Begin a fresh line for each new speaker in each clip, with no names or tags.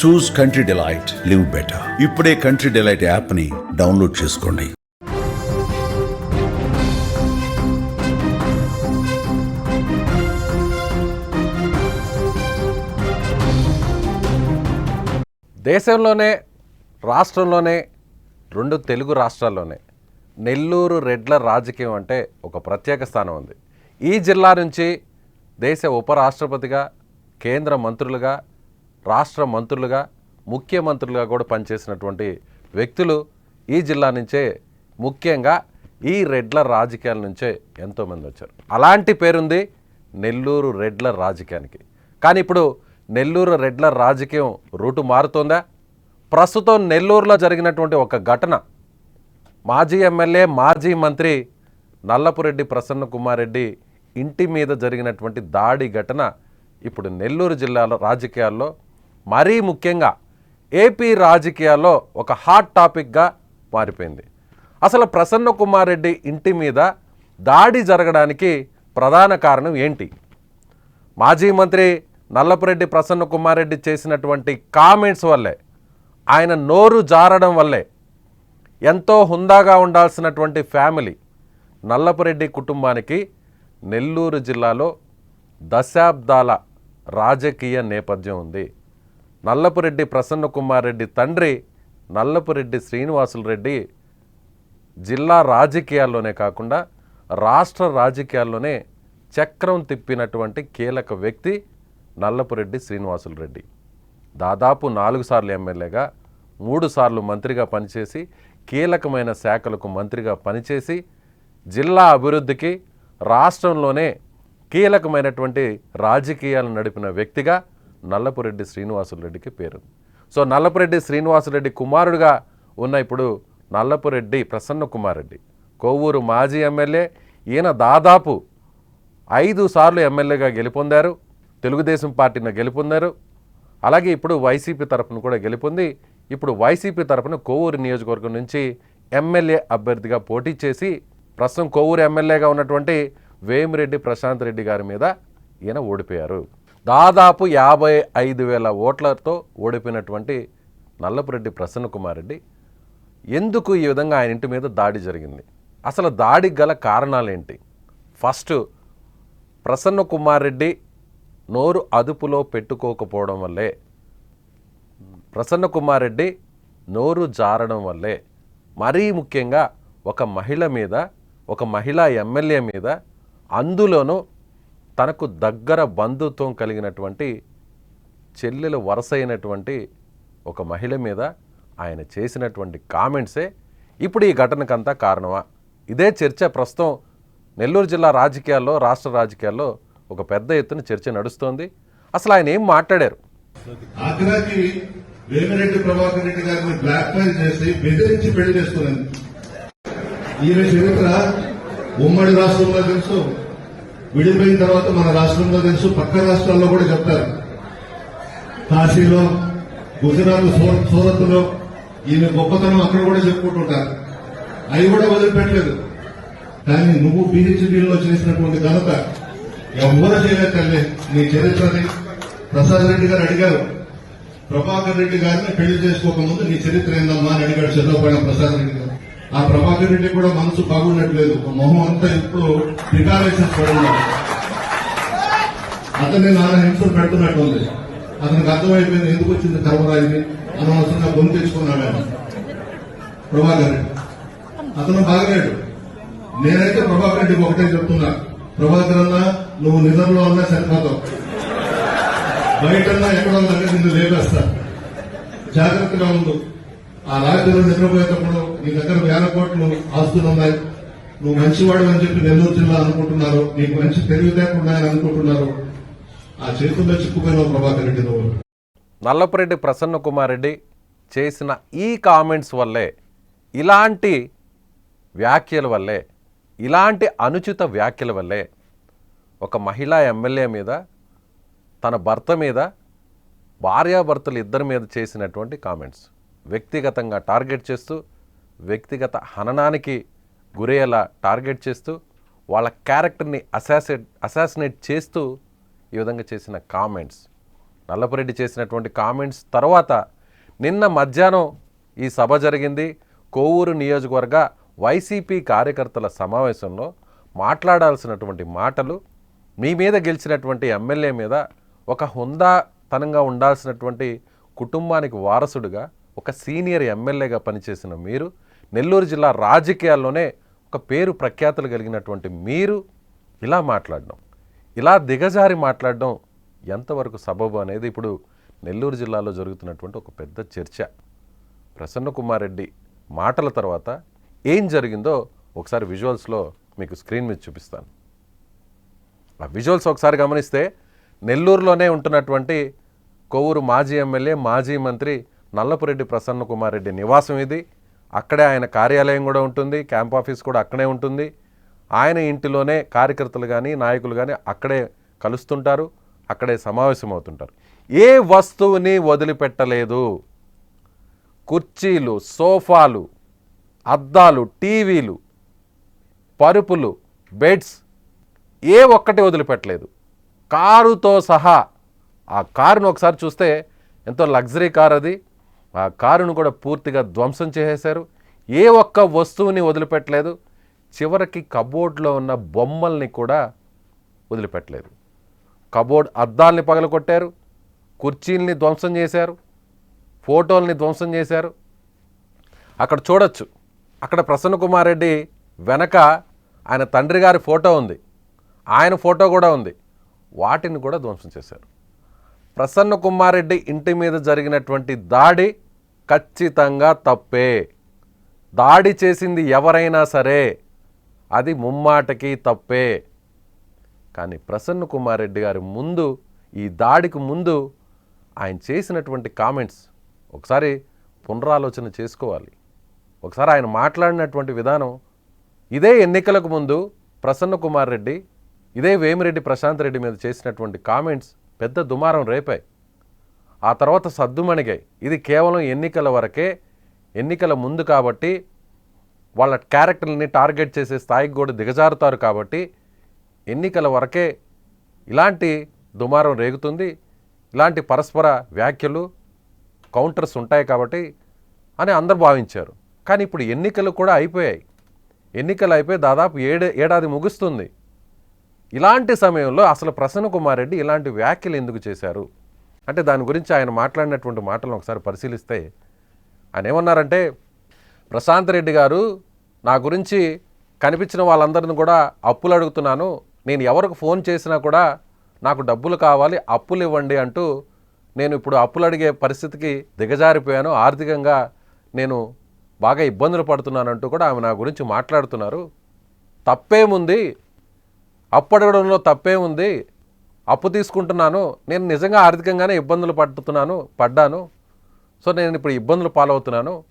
Choose country delight live better ఇప్పుడే country delight యాప్ని download చేసుకోండి.
దేశంలోనే రాష్ట్రంలోనే రెండు తెలుగు రాష్ట్రాల్లోనే నెల్లూరు రెడ్ల రాజకీయం అంటే ఒక ప్రత్యేక స్థానం ఉంది. ఈ జిల్లా నుంచి దేశ ఉపరాష్ట్రపతిగా కేంద్ర మంత్రులుగా రాష్ట్ర మంత్రులుగా ముఖ్యమంత్రులుగా కూడా పనిచేసినటువంటి వ్యక్తులు ఈ జిల్లా నుంచే ముఖ్యంగా ఈ రెడ్ల రాజకీయాల నుంచే ఎంతోమంది వచ్చారు. అలాంటి పేరుంది నెల్లూరు రెడ్ల రాజకీయానికి. కానీ ఇప్పుడు నెల్లూరు రెడ్ల రాజకీయం రూటు మారుతోందా? ప్రస్తుతం నెల్లూరులో జరిగినటువంటి ఒక ఘటన మాజీ ఎమ్మెల్యే మాజీ మంత్రి నల్లపురెడ్డి ప్రసన్న కుమార్ రెడ్డి ఇంటి మీద జరిగినటువంటి దాడి ఘటన ఇప్పుడు నెల్లూరు జిల్లాలో రాజకీయాల్లో మరీ ముఖ్యంగా ఏపీ రాజకీయాల్లో ఒక హాట్ టాపిక్గా మారిపోయింది. అసలు ప్రసన్న కుమార్ రెడ్డి ఇంటి మీద దాడి జరగడానికి ప్రధాన కారణం ఏంటి? మాజీ మంత్రి నల్లపురెడ్డి ప్రసన్న కుమార్ రెడ్డి చేసినటువంటి కామెంట్స్ వల్లే ఆయన నోరు జారడం వల్లే ఎంతో హుందాగా ఉండాల్సినటువంటి ఫ్యామిలీ నల్లపురెడ్డి కుటుంబానికి నెల్లూరు జిల్లాలో దశాబ్దాల రాజకీయ నేపథ్యం ఉంది. నల్లపురెడ్డి ప్రసన్న కుమార్ రెడ్డి తండ్రి నల్లపురెడ్డి శ్రీనివాసులు రెడ్డి జిల్లా రాజకీయాల్లోనే కాకుండా రాష్ట్ర రాజకీయాల్లోనే చక్రం తిప్పినటువంటి కీలక వ్యక్తి నల్లపురెడ్డి శ్రీనివాసులు రెడ్డి. దాదాపు నాలుగు సార్లు ఎమ్మెల్యేగా మూడు సార్లు మంత్రిగా పనిచేసి కీలకమైన శాఖలకు మంత్రిగా పనిచేసి జిల్లా అభివృద్ధికి రాష్ట్రంలోనే కీలకమైనటువంటి రాజకీయాలు నడిపిన వ్యక్తిగా నల్లపురెడ్డి శ్రీనివాసులరెడ్డికి పేరు. సో నల్లపురెడ్డి శ్రీనివాసులరెడ్డి కుమారుడుగా ఉన్న ఇప్పుడు నల్లపురెడ్డి ప్రసన్న కుమార్ రెడ్డి కొవ్వూరు మాజీ ఎమ్మెల్యే ఈయన దాదాపు ఐదు సార్లు ఎమ్మెల్యేగా గెలుపొందారు తెలుగుదేశం పార్టీని గెలుపొందారు అలాగే ఇప్పుడు వైసీపీ తరపున కూడా గెలుపొంది ఇప్పుడు వైసీపీ తరపున కోవూరు నియోజకవర్గం నుంచి ఎమ్మెల్యే అభ్యర్థిగా పోటీ చేసి ప్రస్తుతం కోవూరు ఎమ్మెల్యేగా ఉన్నటువంటి వేమిరెడ్డి ప్రశాంత్ రెడ్డి గారి మీద ఈయన ఓడిపోయారు. దాదాపు యాభై ఐదు వేల ఓట్లతో ఓడిపోయినటువంటి నల్లపురెడ్డి ప్రసన్నకుమార్ రెడ్డి ఎందుకు ఈ విధంగా ఆయన ఇంటి మీద దాడి జరిగింది? అసలు దాడికి గల కారణాలేంటి? ఫస్ట్ ప్రసన్న కుమార్ రెడ్డి నోరు అదుపులో పెట్టుకోకపోవడం వల్లే ప్రసన్న కుమార్ రెడ్డి నోరు జారడం వల్లే మరీ ముఖ్యంగా ఒక మహిళ మీద ఒక మహిళా ఎమ్మెల్యే మీద అందులోనూ తనకు దగ్గర బంధుత్వం కలిగినటువంటి చెల్లెలు వరుస అయినటువంటి ఒక మహిళ మీద ఆయన చేసినటువంటి కామెంట్సే ఇప్పుడు ఈ ఘటనకంతా కారణమా? ఇదే చర్చ ప్రస్తుతం నెల్లూరు జిల్లా రాజకీయాల్లో రాష్ట్ర రాజకీయాల్లో ఒక పెద్ద ఎత్తున చర్చ నడుస్తోంది. అసలు ఆయన ఏం మాట్లాడారు?
వేమిరెడ్డి ప్రభాకర్ రెడ్డి గారిని బ్లాక్ మెయిల్ చేసి బెదిరించి పెళ్ళి చేసుకున్నాను. చరిత్ర ఉమ్మడి రాష్ట్రంలో తెలుసు. విడిపోయిన తర్వాత మన రాష్ట్రంలో తెలుసు పక్క రాష్ట్రాల్లో కూడా చెప్తారు. కాశీలో గుజరాత్ సూరత్లో ఈయన గొప్పతనం అక్కడ కూడా చెప్పుకుంటుంటారు. అవి కూడా వదిలిపెట్టలేదు. కానీ నువ్వు పిహెచ్డీలో చేసినటువంటి ఘనత ఎవరు చేయలేదు తల్లి. నీ చరిత్రని ప్రసాద్ రెడ్డి గారు అడిగారు. ప్రభాకర్ రెడ్డి గారిని పెళ్ళి చేసుకోకముందు నీ చరిత్ర ఏందమ్మా అని అడిగాడు చంద్రబాబు ప్రసాద్ రెడ్డి గారు. ఆ ప్రభాకర్ రెడ్డి కూడా మనసు బాగుండట్లేదు మొహం అంతా ఇప్పుడు ప్రికారేషన్స్ పడున్నాడు అతన్ని నాన్న హింసలు పెడుతున్నట్టు ఉంది. అతనికి అర్థమైపోయింది ఎందుకు వచ్చింది కర్మరాయిని అనవసరంగా గొంతు తెచ్చుకున్నాడు ఆయన. ప్రభాకర్ రెడ్డి. అతను బాగలేడు నేనైతే ప్రభాకర్ రెడ్డికి ఒకటే చెప్తున్నా. ప్రభాకర్ అన్న నువ్వు నిజంలో అన్నా సరిపోతావు. బయటన్నా ఎక్కడో దగ్గర నిన్ను లేపేస్తా. జాగ్రత్తగా ఉండు. ఆ రాజధాని నిద్రపోయేటప్పుడు నీ దగ్గర వేల కోట్లు ఆస్తులు ఉన్నాయి. నువ్వు మంచివాడు అని చెప్పి నెల్లూరు జిల్లా అనుకుంటున్నారు. నీకు మంచి తెలివితేకున్నాయని అనుకుంటున్నారు. ఆ చేతుల్లో చిక్కుపోయిన ప్రభాకర్ రెడ్డి నువ్వు.
నల్లపురెడ్డి ప్రసన్న కుమార్ రెడ్డి చేసిన ఈ కామెంట్స్ వల్లే ఇలాంటి వ్యాఖ్యల వల్లే ఇలాంటి అనుచిత వ్యాఖ్యల వల్లే ఒక మహిళా ఎమ్మెల్యే మీద తన భర్త మీద భార్యాభర్తలు ఇద్దరి మీద చేసినటువంటి కామెంట్స్. వ్యక్తిగతంగా టార్గెట్ చేస్తూ వ్యక్తిగత హననానికి గురయ్యేలా టార్గెట్ చేస్తూ వాళ్ళ క్యారెక్టర్ని అసాసినేట్ అసాసినేట్ చేస్తూ ఈ విధంగా చేసిన కామెంట్స్. నల్లపురెడ్డి చేసినటువంటి కామెంట్స్ తర్వాత నిన్న మధ్యాహ్నం ఈ సభ జరిగింది. కోవూరు నియోజకవర్గ వైసీపీ కార్యకర్తల సమావేశంలో మాట్లాడాల్సినటువంటి మాటలు మీ మీద గెలిచినటువంటి ఎమ్మెల్యే మీద ఒక హుందాతనంగా ఉండాల్సినటువంటి కుటుంబానికి వారసుడుగా ఒక సీనియర్ ఎమ్మెల్యేగా పనిచేసిన మీరు నెల్లూరు జిల్లా రాజకీయాల్లోనే ఒక పేరు ప్రఖ్యాతులు కలిగినటువంటి మీరు ఇలా మాట్లాడడం ఇలా దిగజారి మాట్లాడడం ఎంతవరకు సబబు అనేది ఇప్పుడు నెల్లూరు జిల్లాలో జరుగుతున్నటువంటి ఒక పెద్ద చర్చ. ప్రసన్న కుమార్ రెడ్డి మాటల తర్వాత ఏం జరిగిందో ఒకసారి విజువల్స్లో మీకు స్క్రీన్ మీద చూపిస్తాను. ఆ విజువల్స్ ఒకసారి గమనిస్తే నెల్లూరులోనే ఉంటున్నటువంటి కొవ్వూరు మాజీ ఎమ్మెల్యే మాజీ మంత్రి నల్లపురెడ్డి ప్రసన్న కుమార్ రెడ్డి నివాసం ఇది. అక్కడే ఆయన కార్యాలయం కూడా ఉంటుంది క్యాంప్ ఆఫీస్ కూడా అక్కడే ఉంటుంది. ఆయన ఇంటిలోనే కార్యకర్తలు కానీ నాయకులు కానీ అక్కడే కలుస్తుంటారు అక్కడే సమావేశమవుతుంటారు. ఏ వస్తువుని వదిలిపెట్టలేదు. కుర్చీలు సోఫాలు అద్దాలు టీవీలు పరుపులు బెడ్స్ ఏ ఒక్కటి వదిలిపెట్టలేదు. కారుతో సహా ఆ కారును ఒకసారి చూస్తే ఎంతో లగ్జరీ కార్ అది. ఆ కారును కూడా పూర్తిగా ధ్వంసం చేసేశారు. ఏ ఒక్క వస్తువుని వదిలిపెట్టలేదు. చివరికి కబోర్డ్లో ఉన్న బొమ్మల్ని కూడా వదిలిపెట్టలేదు. కబోర్డ్ అద్దాల్ని పగలగొట్టారు. కుర్చీల్ని ధ్వంసం చేశారు. ఫోటోల్ని ధ్వంసం చేశారు. అక్కడ చూడొచ్చు. అక్కడ ప్రసన్న కుమార్ రెడ్డి వెనక ఆయన తండ్రి గారి ఫోటో ఉంది. ఆయన ఫోటో కూడా ఉంది. వాటిని కూడా ధ్వంసం చేశారు. ప్రసన్న కుమారెడ్డి ఇంటి మీద జరిగినటువంటి దాడి ఖచ్చితంగా తప్పే. దాడి చేసింది ఎవరైనా సరే అది ముమ్మాటకి తప్పే. కానీ ప్రసన్న కుమార్ రెడ్డి గారి ముందు ఈ దాడికి ముందు ఆయన చేసినటువంటి కామెంట్స్ ఒకసారి పునరాలోచన చేసుకోవాలి. ఒకసారి ఆయన మాట్లాడినటువంటి విధానం ఇదే ఎన్నికలకు ముందు ప్రసన్న కుమార్ రెడ్డి ఇదే వేమిరెడ్డి ప్రశాంత్ రెడ్డి మీద చేసినటువంటి కామెంట్స్ పెద్ద దుమారం రేపాయి ఆ తర్వాత సద్దుమణిగాయి ఇది కేవలం ఎన్నికల వరకే ఎన్నికల ముందు కాబట్టి వాళ్ళ క్యారెక్టర్ని టార్గెట్ చేసే స్థాయికి కూడా దిగజారుతారు కాబట్టి ఎన్నికల వరకే ఇలాంటి దుమారం రేగుతుంది ఇలాంటి పరస్పర వ్యాఖ్యలు కౌంటర్స్ ఉంటాయి కాబట్టి అని అందరు భావించారు. కానీ ఇప్పుడు ఎన్నికలు కూడా అయిపోయాయి. ఎన్నికలు అయిపోయి దాదాపు ఏడు ఏడాది ముగుస్తుంది. ఇలాంటి సమయంలో అసలు ప్రసన్న కుమార్ రెడ్డి ఇలాంటి వ్యాఖ్యలు ఎందుకు చేశారు? అంటే దాని గురించి ఆయన మాట్లాడినటువంటి మాటలను ఒకసారి పరిశీలిస్తే ఆయన ఏమన్నారంటే ప్రశాంత్ రెడ్డి గారు నా గురించి కనిపించిన వాళ్ళందరిని కూడా అప్పులు అడుగుతున్నాను. నేను ఎవరికి ఫోన్ చేసినా కూడా నాకు డబ్బులు కావాలి అప్పులు ఇవ్వండి అంటూ నేను ఇప్పుడు అప్పులు అడిగే పరిస్థితికి దిగజారిపోయాను. ఆర్థికంగా నేను బాగా ఇబ్బందులు పడుతున్నానంటూ కూడా ఆమె నా గురించి మాట్లాడుతున్నారు. తప్పేముంది? అప్పడగడంలో తప్పే ఉంది. అప్పు తీసుకుంటున్నాను. నేను నిజంగా ఆర్థికంగానే ఇబ్బందులు పడుతున్నాను పడ్డాను. సో నేను ఇప్పుడు ఇబ్బందులు పాలవుతున్నాను.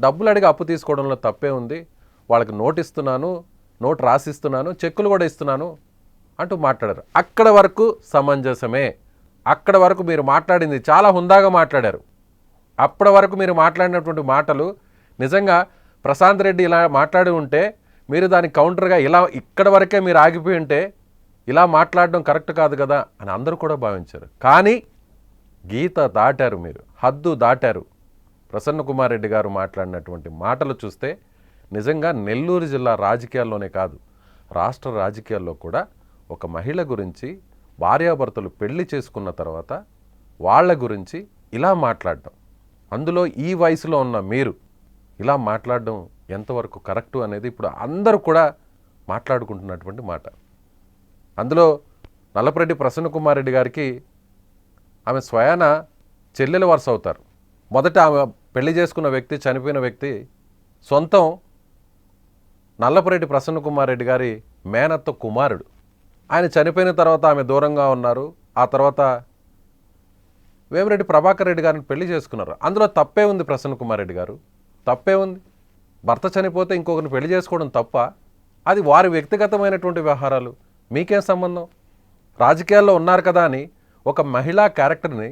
డబ్బులు అడిగి అప్పు తీసుకోవడంలో తప్పే ఉంది. వాళ్ళకి నోట్ ఇస్తున్నాను నోట్ రాసిస్తున్నాను చెక్కులు కూడా ఇస్తున్నాను అంటూ మాట్లాడారు. అక్కడ వరకు సమంజసమే. అక్కడ వరకు మీరు మాట్లాడింది చాలా హుందాగా మాట్లాడారు. అప్పటి వరకు మీరు మాట్లాడినటువంటి మాటలు నిజంగా ప్రశాంత్ రెడ్డి ఇలా మాట్లాడి ఉంటే మీరు దానికి కౌంటర్గా ఇలా ఇక్కడ వరకే మీరు ఆగిపోయి ఉంటే ఇలా మాట్లాడడం కరెక్ట్ కాదు కదా అని అందరూ కూడా భావించారు. కానీ గీత దాటారు మీరు హద్దు దాటారు. ప్రసన్న కుమార్ రెడ్డి గారు మాట్లాడినటువంటి మాటలు చూస్తే నిజంగా నెల్లూరు జిల్లా రాజకీయాల్లోనే కాదు రాష్ట్ర రాజకీయాల్లో కూడా ఒక మహిళ గురించి భార్యాభర్తలు పెళ్ళి చేసుకున్న తర్వాత వాళ్ళ గురించి ఇలా మాట్లాడడం. అందులో ఈ వయసులో ఉన్న మీరు ఇలా మాట్లాడడం ఎంతవరకు కరెక్టు అనేది ఇప్పుడు అందరూ కూడా మాట్లాడుకుంటున్నటువంటి మాట. అందులో నల్లపరెడ్డి ప్రసన్న కుమార్ రెడ్డి గారికి ఆమె స్వయాన చెల్లెల వరుస అవుతారు. మొదట ఆమె పెళ్ళి చేసుకున్న వ్యక్తి చనిపోయిన వ్యక్తి సొంతం నల్లపరెడ్డి ప్రసన్న కుమార్ రెడ్డి గారి మేనత్త కుమారుడు. ఆయన చనిపోయిన తర్వాత ఆమె దూరంగా ఉన్నారు. ఆ తర్వాత వేమిరెడ్డి ప్రభాకర్ రెడ్డి గారిని పెళ్ళి చేసుకున్నారు. అందులో తప్పే ఉంది ప్రసన్న కుమార్ రెడ్డి గారు. తప్పే ఉంది. భర్త చనిపోతే ఇంకొకరిని పెళ్ళి చేసుకోవడం తప్ప అది వారి వ్యక్తిగతమైనటువంటి వ్యవహారాలు. మీకేం సంబంధం? రాజకీయాల్లో ఉన్నారు కదా అని ఒక మహిళా క్యారెక్టర్ని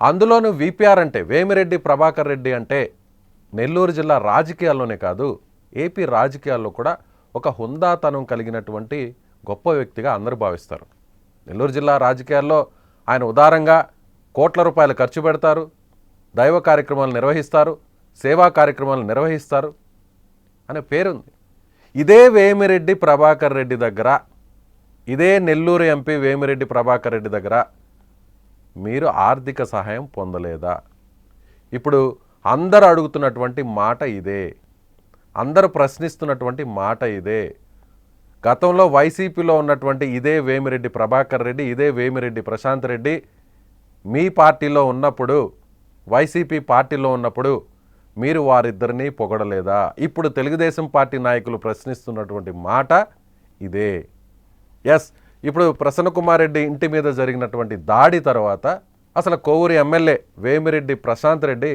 అందులోనూ విపిఆర్ అంటే వేమిరెడ్డి ప్రభాకర్ రెడ్డి అంటే నెల్లూరు జిల్లా రాజకీయాల్లోనే కాదు ఏపీ రాజకీయాల్లో కూడా ఒక హుందాతనం కలిగినటువంటి గొప్ప వ్యక్తిగా అందరూ భావిస్తారు. నెల్లూరు జిల్లా రాజకీయాల్లో ఆయన ఉదారంగా కోట్ల రూపాయలు ఖర్చు పెడతారు దైవ కార్యక్రమాలు నిర్వహిస్తారు సేవా కార్యక్రమాలు నిర్వహిస్తారు. అనే పేరుంది. ఇదే వేమిరెడ్డి ప్రభాకర్ రెడ్డి దగ్గర ఇదే నెల్లూరు ఎంపీ వేమిరెడ్డి ప్రభాకర్ రెడ్డి దగ్గర మీరు ఆర్థిక సహాయం పొందలేదా? ఇప్పుడు అందరు అడుగుతున్నటువంటి మాట ఇదే. అందరు ప్రశ్నిస్తున్నటువంటి మాట ఇదే. గతంలో వైసీపీలో ఉన్నటువంటి ఇదే వేమిరెడ్డి ప్రభాకర్ రెడ్డి ఇదే వేమిరెడ్డి ప్రశాంత్ రెడ్డి మీ పార్టీలో ఉన్నప్పుడు వైసీపీ పార్టీలో ఉన్నప్పుడు మీరు వారిద్దరినీ పొగడలేదా? ఇప్పుడు తెలుగుదేశం పార్టీ నాయకులు ప్రశ్నిస్తున్నటువంటి మాట ఇదే. ఎస్ ఇప్పుడు ప్రసన్న కుమార్ రెడ్డి ఇంటి మీద జరిగినటువంటి దాడి తర్వాత అసలు కోవూరి ఎమ్మెల్యే వేమిరెడ్డి ప్రశాంత్ రెడ్డి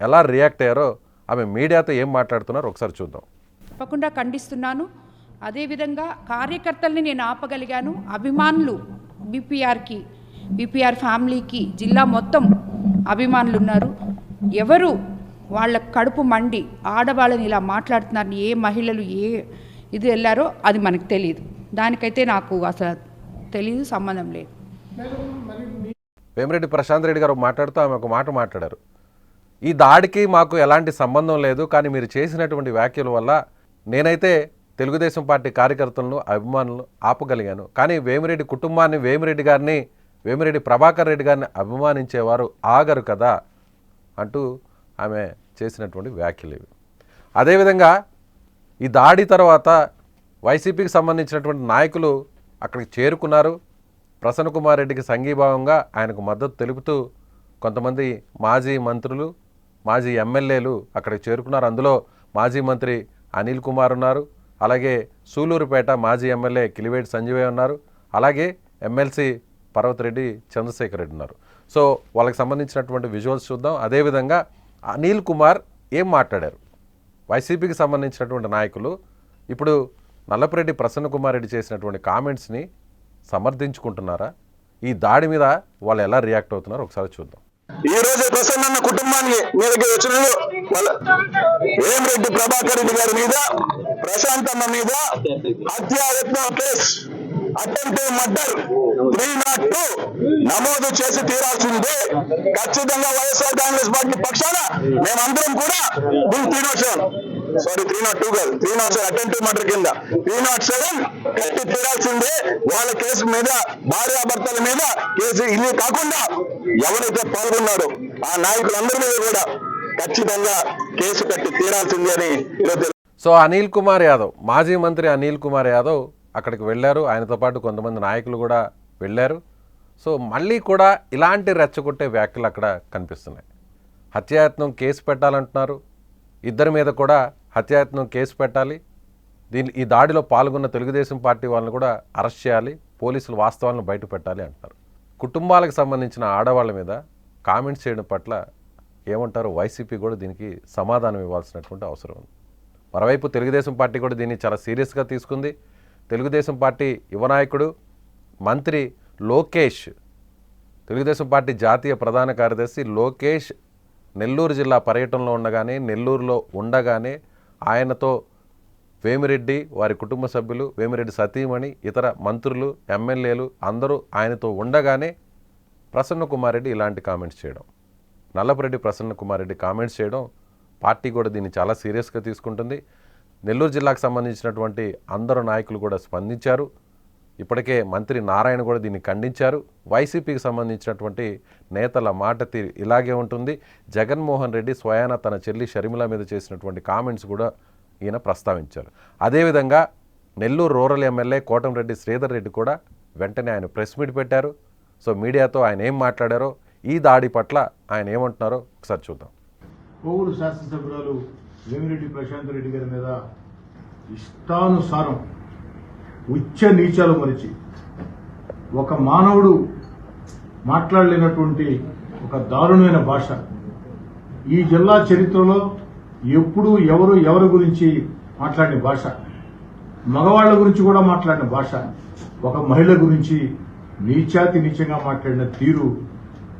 ఎలా రియాక్ట్ అయ్యారో ఆమె మీడియాతో ఏం మాట్లాడుతున్నారో ఒకసారి చూద్దాం.
తప్పకుండా ఖండిస్తున్నాను. అదేవిధంగా కార్యకర్తల్ని నేను ఆపగలిగాను. అభిమానులు బీపీఆర్కి బీపీఆర్ ఫ్యామిలీకి జిల్లా మొత్తం అభిమానులు ఉన్నారు ఎవరు వాళ్ళ కడుపు మండి ఆడవాళ్ళని ఇలా మాట్లాడుతున్నారు ఏ మహిళలు ఏ ఇది వెళ్ళారో అది మనకు తెలియదు దానికైతే నాకు అసలు తెలియదు సంబంధం లేదు.
వేమిరెడ్డి ప్రశాంత్ రెడ్డి గారు మాట్లాడుతూ ఆమె ఒక మాట మాట్లాడారు. ఈ దాడికి మాకు ఎలాంటి సంబంధం లేదు కానీ మీరు చేసినటువంటి వ్యాఖ్యల వల్ల నేనైతే తెలుగుదేశం పార్టీ కార్యకర్తలను అభిమానులు ఆపగలిగాను. కానీ వేమిరెడ్డి కుటుంబాన్ని వేమిరెడ్డి గారిని వేమిరెడ్డి ప్రభాకర్ రెడ్డి గారిని అభిమానించేవారు ఆగరు కదా అంటూ ఆమె చేసినటువంటి వ్యాఖ్యలు ఇవి. అదేవిధంగా ఈ దాడి తర్వాత వైసీపీకి సంబంధించినటువంటి నాయకులు అక్కడికి చేరుకున్నారు. ప్రసన్న కుమార్ రెడ్డికి సంఘీభావంగా ఆయనకు మద్దతు తెలుపుతూ కొంతమంది మాజీ మంత్రులు మాజీ ఎమ్మెల్యేలు అక్కడికి చేరుకున్నారు. అందులో మాజీ మంత్రి అనిల్ కుమార్ ఉన్నారు. అలాగే సూలూరుపేట మాజీ ఎమ్మెల్యే కిలివేటి సంజీవయ్య ఉన్నారు. అలాగే ఎమ్మెల్సీ పర్వతిరెడ్డి చంద్రశేఖర్ రెడ్డి ఉన్నారు. సో వాళ్ళకి సంబంధించినటువంటి విజువల్స్ చూద్దాం. అదేవిధంగా అనిల్ కుమార్ ఏం మాట్లాడారు? వైసీపీకి సంబంధించినటువంటి నాయకులు ఇప్పుడు నల్లపురెడ్డి ప్రసన్న కుమార్ రెడ్డి చేసినటువంటి కామెంట్స్ని సమర్థించుకుంటున్నారా? ఈ దాడి మీద వాళ్ళు ఎలా రియాక్ట్ అవుతున్నారో ఒకసారి చూద్దాం.
ఈ రోజు ప్రసన్న కుటుంబానికి మీదకి వచ్చిన వాళ్ళ వేమిరెడ్డి ప్రభాకర్ రెడ్డి గారి మీద ప్రశాంతమ్మ మీద హత్యాయత్నం case. Attempt murder. Three naught two నమోదు చేసి తీరాల్సిందే. ఖచ్చితంగా వైఎస్ఆర్ కాంగ్రెస్ పార్టీ పక్షాన మేమందరం కూడా దీన్ని three naught seven sorry three naught two కాదు. Three naught seven attempt murder కింద. త్రీ నాట్ సెవెన్ కట్టి తీరాల్సిందే. వాళ్ళ కేసు మీద భార్యాభర్తల మీద కేసు ఇది కాకుండా ఎవరైతే పాల్గొన్నారో ఆ నాయకులందరి మీద కూడా ఖచ్చితంగా కేసు కట్టి తీరాల్సిందే అని ఈరోజు
సో అనిల్ కుమార్ యాదవ్ మాజీ మంత్రి అనిల్ కుమార్ యాదవ్ అక్కడికి వెళ్ళారు. ఆయనతో పాటు కొంతమంది నాయకులు కూడా వెళ్ళారు. సో మళ్ళీ కూడా ఇలాంటి రెచ్చగొట్టే వ్యాఖ్యలు అక్కడ కనిపిస్తున్నాయి. హత్యాయత్నం కేసు పెట్టాలంటున్నారు. ఇద్దరి మీద కూడా హత్యాయత్నం కేసు పెట్టాలి. దీని ఈ దాడిలో పాల్గొన్న తెలుగుదేశం పార్టీ వాళ్ళని కూడా అరెస్ట్ చేయాలి. పోలీసులు వాస్తవాలను బయట పెట్టాలి అంటున్నారు. కుటుంబాలకు సంబంధించిన ఆడవాళ్ళ మీద కామెంట్స్ చేయడం పట్ల ఏమంటారు వైసీపీ కూడా దీనికి సమాధానం ఇవ్వాల్సినటువంటి అవసరం ఉంది. మరోవైపు తెలుగుదేశం పార్టీ కూడా దీన్ని చాలా సీరియస్గా తీసుకుంది. తెలుగుదేశం పార్టీ యువనాయకుడు మంత్రి లోకేష్ తెలుగుదేశం పార్టీ జాతీయ ప్రధాన కార్యదర్శి లోకేష్ నెల్లూరు జిల్లా పర్యటనలో ఉండగానే నెల్లూరులో ఉండగానే ఆయనతో వేమిరెడ్డి వారి కుటుంబ సభ్యులు వేమిరెడ్డి సతీమణి ఇతర మంత్రులు ఎమ్మెల్యేలు అందరూ ఆయనతో ఉండగానే ప్రసన్న ఇలాంటి కామెంట్స్ చేయడం. నల్లపురెడ్డి ప్రసన్న కుమార్ రెడ్డి కామెంట్స్ చేయడం పార్టీ కూడా దీన్ని చాలా సీరియస్గా తీసుకుంటుంది. నెల్లూరు జిల్లాకు సంబంధించినటువంటి అందరు నాయకులు కూడా స్పందించారు. ఇప్పటికే మంత్రి నారాయణ కూడా దీన్ని ఖండించారు. వైసీపీకి సంబంధించినటువంటి నేతల మాట తీరు ఇలాగే ఉంటుంది. జగన్మోహన్ రెడ్డి స్వయాన తన చెల్లి షర్మిల మీద చేసినటువంటి కామెంట్స్ కూడా ఈయన ప్రస్తావించారు. అదేవిధంగా నెల్లూరు రూరల్ ఎమ్మెల్యే కోటంరెడ్డి శ్రీధర్ రెడ్డి కూడా వెంటనే ఆయన ప్రెస్ మీట్ పెట్టారు. సో మీడియాతో ఆయన ఏం మాట్లాడారో ఈ దాడి పట్ల ఆయన ఏమంటున్నారో ఒకసారి చూద్దాం.
శాసనసభ్యురాలు వేమిరెడ్డి ప్రశాంత్ రెడ్డి గారి మీద ఇష్టానుసారం ఉచ్చ నీచాలు మరిచి ఒక మానవుడు మాట్లాడలేనటువంటి ఒక దారుణమైన భాష. ఈ జిల్లా చరిత్రలో ఎప్పుడు ఎవరు ఎవరి గురించి మాట్లాడిన భాష? మగవాళ్ళ గురించి కూడా మాట్లాడిన భాష. ఒక మహిళ గురించి నీచాతి నీచంగా మాట్లాడిన తీరు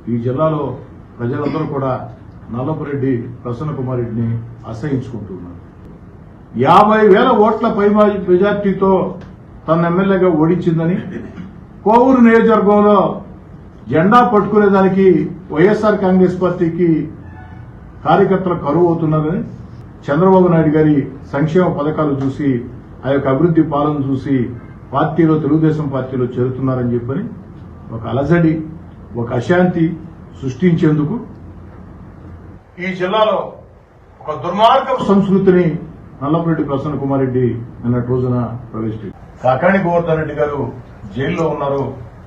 ఈ జిల్లాలో ప్రజలందరూ కూడా నల్లపురెడ్డి ప్రసన్న కుమార్ రెడ్డిని అసహించుకుంటున్నారు యాభై వేల ఓట్ల పై మెజార్టీతో తన ఎమ్మెల్యేగా ఓడించిందని కోవూరు నియోజకవర్గంలో జెండా పట్టుకునే దానికి వైఎస్ఆర్ కాంగ్రెస్ పార్టీకి కార్యకర్తలు కరువు అవుతున్నారని చంద్రబాబు నాయుడు గారి సంక్షేమ పథకాలు చూసి ఆ యొక్క అభివృద్ధి పాలన చూసి పార్టీలో తెలుగుదేశం పార్టీలో చేరుతున్నారని చెప్పని ఒక అలజడి ఒక అశాంతి సృష్టించేందుకు ఈ జిల్లాలో ఒక దుర్మార్గ సంస్కృతిని నల్లంరెడ్డి ప్రసన్న కుమార్ రెడ్డి నిన్న రోజున ప్రవేశపెట్టారు. కాకాణి గోవర్ధన్ రెడ్డి గారు జైల్లో ఉన్నారు.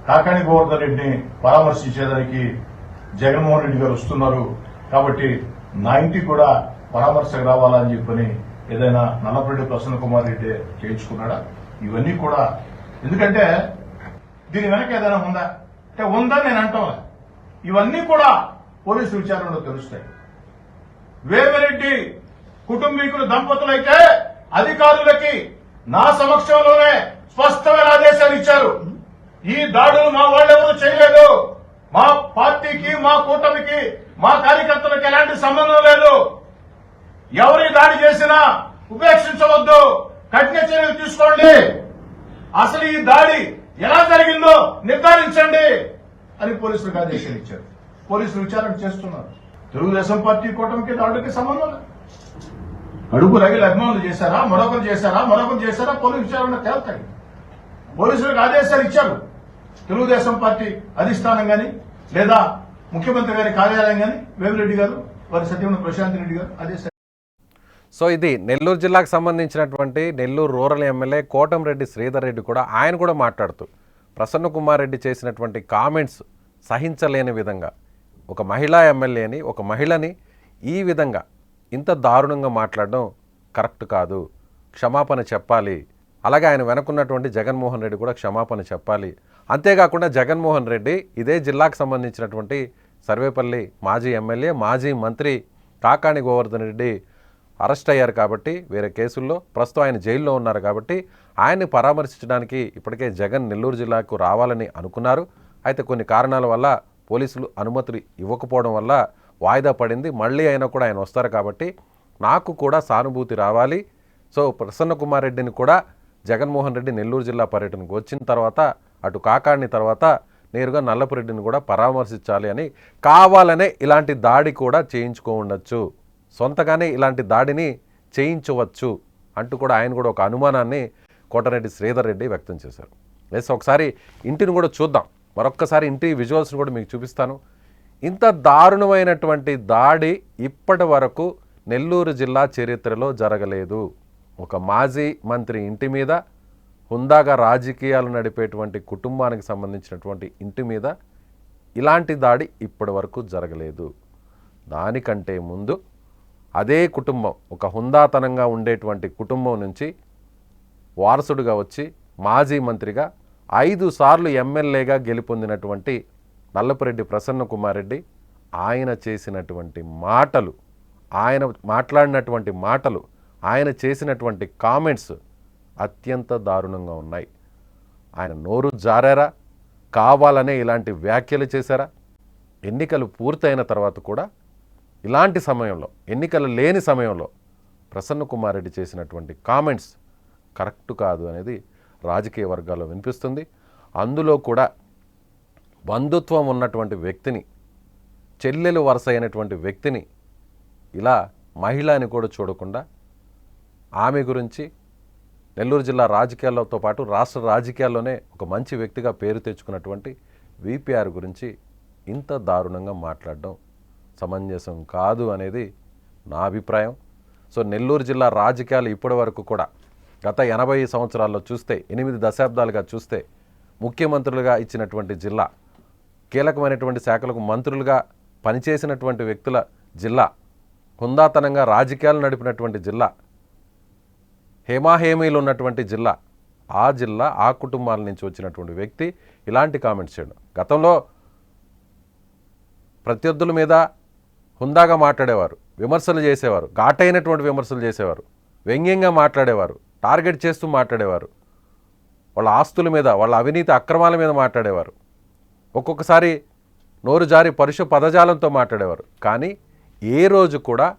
కాకాణి గోవర్ధన్ రెడ్డిని పరామర్శించేదానికి జగన్మోహన్ రెడ్డి గారు వస్తున్నారు. కాబట్టి నా ఇంటికి కూడా పరామర్శకు రావాలని చెప్పని ఏదైనా నల్లపురెడ్డి ప్రసన్న కుమార్ రెడ్డి చేయించుకున్నాడా? ఇవన్నీ కూడా ఎందుకంటే దీని వెనక ఏదైనా ఉందా? అంటే ఉందని నేను అంటాం ఇవన్నీ కూడా పోలీసు విచారణలో తెలుస్తాయి. వేమిరెడ్డి కుటుంబీకులు దంపతులైతే అధికారులకి నా సమక్షంలోనే స్పష్టమైన ఆదేశాలు ఇచ్చారు. ఈ దాడులు మా వాళ్ళెవరూ చేయలేదు. మా పార్టీకి మా కూటమికి మా కార్యకర్తలకు ఎలాంటి సంబంధం లేదు. ఎవరి దాడి చేసినా ఉపేక్షించవద్దు. కఠిన చర్యలు తీసుకోండి. అసలు ఈ దాడి ఎలా జరిగిందో నిర్ధారించండి అని పోలీసులకు ఆదేశాలు ఇచ్చారు. పోలీసులు విచారణ చేస్తున్నారు. తెలుగుదేశం పార్టీ కూటమికి దాడులకి సంబంధం లేదు. అడుగు రగిలి అభిమానులు చేశారా? మరొకరు చేశారా? మరొకరు చేశారా? పోలీసు విచారణ తేల్తాయి. పోలీసులకు ఆదేశాలు ఇచ్చారు. తెలుగుదేశం పార్టీ అధిష్టానం గాని లేదా ముఖ్యమంత్రి గారి కార్యాలయం గాని వేమిరెడ్డి గారు వారి సత్యమైన ప్రశాంత్ రెడ్డి గారు ఆదేశాలు
సో ఇది నెల్లూరు జిల్లాకు సంబంధించినటువంటి నెల్లూరు రూరల్ ఎమ్మెల్యే కోటంరెడ్డి శ్రీధర్ రెడ్డి కూడా ఆయన కూడా మాట్లాడుతూ ప్రసన్న కుమార్ రెడ్డి చేసినటువంటి కామెంట్స్ సహించలేని విధంగా. ఒక మహిళా ఎమ్మెల్యేని ఒక మహిళని ఈ విధంగా ఇంత దారుణంగా మాట్లాడడం కరెక్ట్ కాదు. క్షమాపణ చెప్పాలి. అలాగే ఆయన వెనకున్నటువంటి జగన్మోహన్ రెడ్డి కూడా క్షమాపణ చెప్పాలి. అంతేకాకుండా జగన్మోహన్ రెడ్డి ఇదే జిల్లాకు సంబంధించినటువంటి సర్వేపల్లి మాజీ ఎమ్మెల్యే మాజీ మంత్రి కాకాణి గోవర్ధన్ రెడ్డి అరెస్ట్ అయ్యారు కాబట్టి వేరే కేసుల్లో ప్రస్తుతం ఆయన జైల్లో ఉన్నారు కాబట్టి ఆయన్ని పరామర్శించడానికి ఇప్పటికే జగన్ నెల్లూరు జిల్లాకు రావాలని అనుకున్నారు. అయితే కొన్ని కారణాల వల్ల పోలీసులు అనుమతులు ఇవ్వకపోవడం వల్ల వాయిదా పడింది. మళ్ళీ అయినా కూడా ఆయన వస్తారు కాబట్టి నాకు కూడా సానుభూతి రావాలి. సో ప్రసన్న కుమార్ రెడ్డిని కూడా జగన్మోహన్ రెడ్డి నెల్లూరు జిల్లా పర్యటనకు వచ్చిన తర్వాత అటు కాకాడిని తర్వాత నేరుగా నల్లపురెడ్డిని కూడా పరామర్శించాలి అని కావాలనే ఇలాంటి దాడి కూడా చేయించుకో సొంతగానే ఇలాంటి దాడిని చేయించవచ్చు అంటూ కూడా ఆయన కూడా ఒక అనుమానాన్ని కోటరెడ్డి శ్రీధర్ రెడ్డి వ్యక్తం చేశారు. ఎస్ ఒకసారి ఇంటిని కూడా చూద్దాం. మరొక్కసారి ఇంటి విజువల్స్ని కూడా మీకు చూపిస్తాను. ఇంత దారుణమైనటువంటి దాడి ఇప్పటి వరకు నెల్లూరు జిల్లా చరిత్రలో జరగలేదు. ఒక మాజీ మంత్రి ఇంటి మీద హుందాగా రాజకీయాలు నడిపేటువంటి కుటుంబానికి సంబంధించినటువంటి ఇంటి మీద ఇలాంటి దాడి ఇప్పటి వరకు జరగలేదు. దానికంటే ముందు అదే కుటుంబం ఒక హుందాతనంగా ఉండేటువంటి కుటుంబం నుంచి వారసుడుగా వచ్చి మాజీ మంత్రిగా ఐదు సార్లు ఎమ్మెల్యేగా గెలుపొందినటువంటి నల్లపురెడ్డి ప్రసన్న కుమార్ రెడ్డి ఆయన చేసినటువంటి మాటలు ఆయన మాట్లాడినటువంటి మాటలు ఆయన చేసినటువంటి కామెంట్స్ అత్యంత దారుణంగా ఉన్నాయి. ఆయన నోరు జారారా? కావాలనే ఇలాంటి వ్యాఖ్యలు చేశారా? ఎన్నికలు పూర్తయిన తర్వాత కూడా ఇలాంటి సమయంలో ఎన్నికలు లేని సమయంలో ప్రసన్న కుమార్ రెడ్డి చేసినటువంటి కామెంట్స్ కరెక్ట్ కాదు అనేది రాజకీయ వర్గాల్లో వినిపిస్తుంది. అందులో కూడా బంధుత్వం ఉన్నటువంటి వ్యక్తిని చెల్లెలు వరుస అయినటువంటి వ్యక్తిని ఇలా మహిళ అని కూడా చూడకుండా ఆమె గురించి నెల్లూరు జిల్లా రాజకీయాలతో పాటు రాష్ట్ర రాజకీయాల్లోనే ఒక మంచి వ్యక్తిగా పేరు తెచ్చుకున్నటువంటి విపిఆర్ గురించి ఇంత దారుణంగా మాట్లాడడం సమంజసం కాదు అనేది నా అభిప్రాయం. సో నెల్లూరు జిల్లా రాజకీయాలు ఇప్పటి వరకు కూడా గత ఎనభై సంవత్సరాల్లో చూస్తే ఎనిమిది దశాబ్దాలుగా చూస్తే ముఖ్యమంత్రులుగా ఇచ్చినటువంటి జిల్లా కీలకమైనటువంటి శాఖలకు మంత్రులుగా పనిచేసినటువంటి వ్యక్తుల జిల్లా హుందాతనంగా రాజకీయాలు నడిపినటువంటి జిల్లా హేమాహేమీలు ఉన్నటువంటి జిల్లా ఆ జిల్లా ఆ కుటుంబాల నుంచి వచ్చినటువంటి వ్యక్తి ఇలాంటి కామెంట్స్ చేయడం. గతంలో ప్రత్యర్థుల మీద హుందాగా మాట్లాడేవారు విమర్శలు చేసేవారు ఘాటైనటువంటి విమర్శలు చేసేవారు వ్యంగ్యంగా మాట్లాడేవారు. టార్గెట్ చేస్తూ మాట్లాడేవారు. వాళ్ళ ఆస్తుల మీద వాళ్ళ అవినీతి అక్రమాల మీద మాట్లాడేవారు. ఒక్కొక్కసారి నోరు జారి పరుష పదజాలంతో మాట్లాడేవారు. కానీ ఏ రోజు కూడా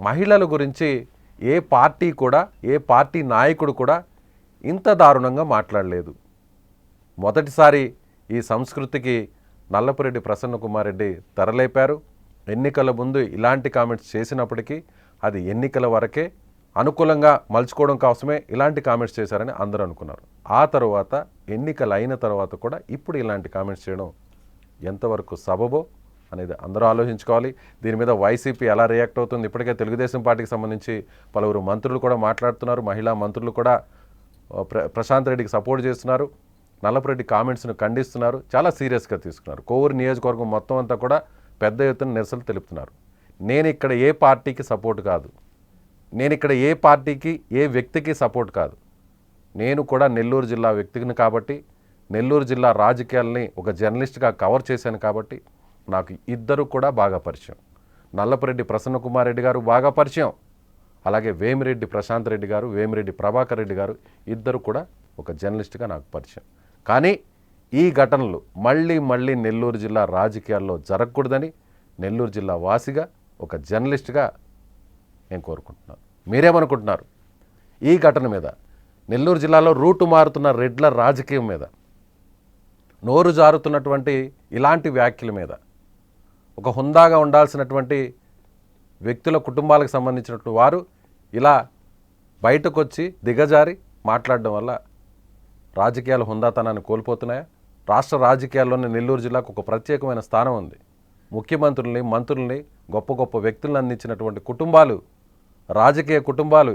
మహిళల గురించి ఏ పార్టీ కూడా ఏ పార్టీ నాయకుడు కూడా ఇంత దారుణంగా మాట్లాడలేదు. మొదటిసారి ఈ సంస్కృతికి నల్లపురెడ్డి ప్రసన్న కుమార్ రెడ్డి తెరలేపారు. ఎన్నికల ముందు ఇలాంటి కామెంట్స్ చేసినప్పటికీ అది ఎన్నికల వరకే అనుకూలంగా మలుచుకోవడం కోసమే ఇలాంటి కామెంట్స్ చేశారని అందరూ అనుకున్నారు. ఆ తర్వాత ఎన్నికలు అయిన తర్వాత కూడా ఇప్పుడు ఇలాంటి కామెంట్స్ చేయడం ఎంతవరకు సబబో అనేది అందరూ ఆలోచించుకోవాలి. దీని మీద వైసీపీ ఎలా రియాక్ట్ అవుతుంది? ఇప్పటికే తెలుగుదేశం పార్టీకి సంబంధించి పలువురు మంత్రులు కూడా మాట్లాడుతున్నారు. మహిళా మంత్రులు కూడా ప్ర ప్రశాంత్ రెడ్డికి సపోర్ట్ చేస్తున్నారు. నల్లపురెడ్డి కామెంట్స్ను ఖండిస్తున్నారు. చాలా సీరియస్గా తీసుకున్నారు. కోవూరు నియోజకవర్గం మొత్తం అంతా కూడా పెద్ద ఎత్తున నిరసనలు తెలుపుతున్నారు. నేను ఇక్కడ ఏ పార్టీకి సపోర్ట్ కాదు. నేను ఇక్కడ ఏ పార్టీకి ఏ వ్యక్తికి సపోర్ట్ కాదు. నేను కూడా నెల్లూరు జిల్లా వ్యక్తిని కాబట్టి నెల్లూరు జిల్లా రాజకీయాల్ని ఒక జర్నలిస్ట్గా కవర్ చేశాను కాబట్టి నాకు ఇద్దరు కూడా బాగా పరిచయం. నల్లపరెడ్డి ప్రసన్న కుమార్ రెడ్డి గారు బాగా పరిచయం. అలాగే వేమిరెడ్డి ప్రశాంత్ రెడ్డి గారు వేమిరెడ్డి ప్రభాకర్ రెడ్డి గారు ఇద్దరు కూడా ఒక జర్నలిస్ట్గా నాకు పరిచయం. కానీ ఈ ఘటనలు మళ్ళీ మళ్ళీ నెల్లూరు జిల్లా రాజకీయాల్లో జరగకూడదని నెల్లూరు జిల్లా వాసిగా ఒక జర్నలిస్ట్గా నేను కోరుకుంటున్నాను. మీరేమనుకుంటున్నారు? ఈ ఘటన మీద నెల్లూరు జిల్లాలో రూటు మారుతున్న రెడ్ల రాజకీయం మీద నోరు జారుతున్నటువంటి ఇలాంటి వ్యాఖ్యల మీద ఒక హుందాగా ఉండాల్సినటువంటి వ్యక్తుల కుటుంబాలకు సంబంధించినట్టు వారు ఇలా బయటకు వచ్చి దిగజారి మాట్లాడడం వల్ల రాజకీయాలు హుందాతనాన్ని కోల్పోతున్నాయా? రాష్ట్ర రాజకీయాల్లోనే నెల్లూరు జిల్లాకు ఒక ప్రత్యేకమైన స్థానం ఉంది. ముఖ్యమంత్రుల్ని మంత్రుల్ని గొప్ప గొప్ప వ్యక్తులను అందించినటువంటి కుటుంబాలు రాజకీయ కుటుంబాలు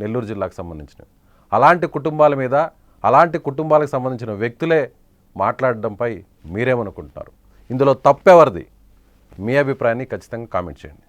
నెల్లూరు జిల్లాకు సంబంధించినవి. అలాంటి కుటుంబాల మీద అలాంటి కుటుంబాలకు సంబంధించిన వ్యక్తులే మాట్లాడడంపై మీరేమనుకుంటున్నారు? ఇందులో తప్పెవరిది? మీ అభిప్రాయాన్ని ఖచ్చితంగా కామెంట్ చేయండి.